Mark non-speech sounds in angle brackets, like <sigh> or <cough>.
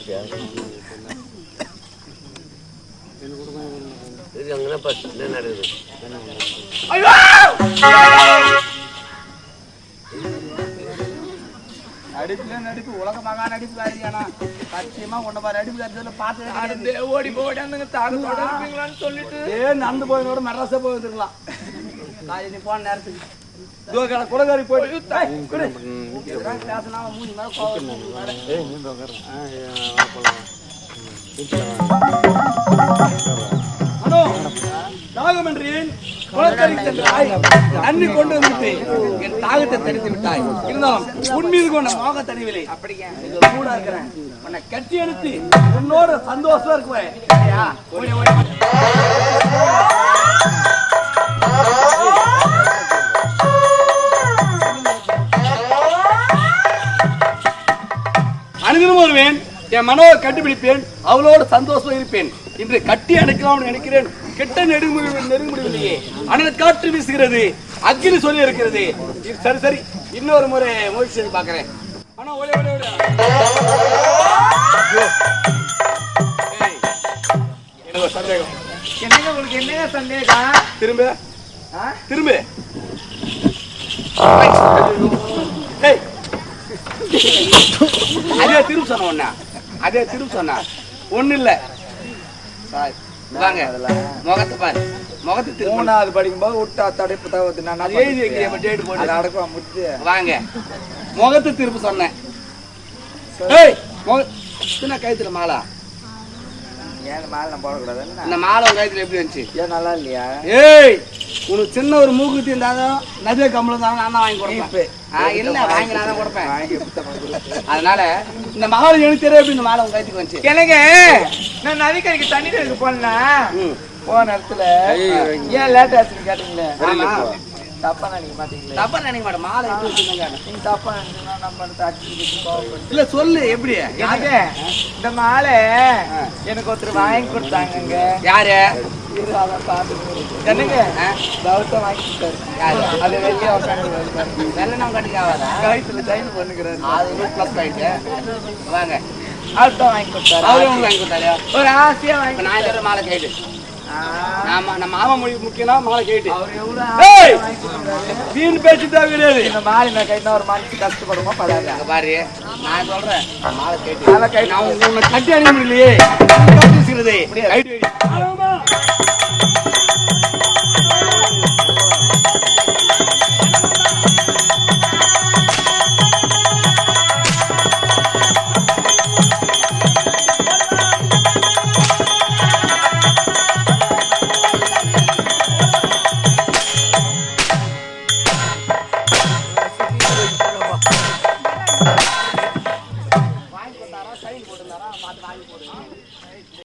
பார்த்தியா இது அங்கே பார்த்து என்ன நடக்குது? நடிப்புல நடிப்பு உலக மகா நடிப்பு காரியானா சத்தியமா கொண்ட மாதிரி நடிப்பு காரியத்துல கிடையாது. ஓடி போய் அந்த தாகத்தோட இருப்பீங்களான்னு சொல்லிட்டு. ஏ நடந்து போயினோட மெட்ராஸே போய் வந்துருக்கலாம் நான் நீ போன நேரத்துக்கு இதோ கடை. குலகாரி வரும். அனோ, தாகம் என்றேன் குளக்கரை சென்றாய் தண்ணி கொண்டு வந்துட்டு என் தாகத்தை தடுத்து விட்டாய். இருந்தாலும் உன் மீது கொண்ட மோக தனிவில்லை அப்படிங்க கூட இருக்கிறேன். உன்னை கட்டி எடுத்து உன்னோட சந்தோஷமா இருக்குவேன் வருவேன் என் மனோவை கண்டுபிடிப்பேன் அவளோடு சந்தோஷமா இருப்பேன். இன்று கட்டி அணைக்கலாம்னு நினைக்கிறேன். கெட்ட நெருங்குமுடி நெருங்குமுடிவில்லையே அனல் காற்று வீசுகிறது. அக்கினி சொல்லி இருக்கிறது. சரி சரி. இன்னொரு முறை முயற்சி செய்து பார்க்கிறேன். ஆனா ஓடி ஓடி ஓடி. ஐயோ. ஏய், எனக்கு ஒரு சந்தேகம். என்னங்க உங்களுக்கு என்னங்க சந்தேகம்? திரும்ப? திரும்ப ஏய். அதே திரும்ப சொன்ன ஒண்ணா அதே திரும்ப சொன்னா. ஒண்ணு இல்ல. வாங்க. முகத்தை பாரு. முகத்தை திரும்ப. மூணாவது படிக்கும்போது விட்டு அத்தாடி புத்தகத்தை நான் எழுதி வைக்கிறேன் டேட் போட்டு. அடக்கம் முடிச்சு வாங்க. முகத்தை திரும்ப சொன்னேன் ஏய் முக சின்ன கழுத்துல மாலா. ஏன் மேல போடக்கூடாது இந்த மாலை உன் கழுத்துல எப்படி வந்துச்சு? ஏன் நல்லா இல்லையா? ஏய் உனக்கு சின்ன ஒரு மூக்குத்தி இருந்தாலும் நதிய கம்பளம் இருந்தாலும் நான் தான் வாங்கி கொடுப்பேன். இல்ல வாங்கி நான் தான் கொடுப்பேன். அதனால இந்த மகால் எனக்கு தெரியும் இந்த மாலை உங்க கைத்துக்கு வந்துச்சு? எனக்கு நான் நதிக்கரைக்கு தண்ணி போனேன். போன இடத்துல. ஏன் லேட் ஆச்சுன்னு கேட்டீங்களே. தப்பா நினைக்க மாட்டீங்களே தப்பா நினைக்க மாட்டேன் மாலை நீங்க தப்பா நம்ம இல்ல சொல்லு எப்படி? எனக்கு இந்த மாலை எனக்கு ஒருத்தர் வாங்கி கொடுத்தாங்கங்க. யாரு? என்னங்க? கௌதம் வாங்கி கொடுத்தாரு. யாரு? அது வெளியே உட்காந்து வெள்ளனம் கட்டிக்காவாதா கழுத்துல ஜாயின் பண்ணுகிறாரு அது ஒரு ப்ளஸ் பாயிண்ட் வாங்க. வாங்கி கொடுத்தாரு. வாங்கி கொடுத்தாரு. ஒரு ஆசையா வாங்கி நான் மாலை கேட்டு ஆ, நாம நம்ம மாமா மொழி முக்கியம்னா மாலை கேட்டு. வீண் பேச்சு தேவை கிடையாது இந்த மாலை நான் கைட்டா ஒரு மனசு கஷ்டப்படுமா படாத அங்க பாரு நான் சொல்றேன் மாலை கேட்டு. மாலை கேட்டு. நான் உன்னை கட்டி அணிய முடியலையே. பேசுகிறது you <laughs>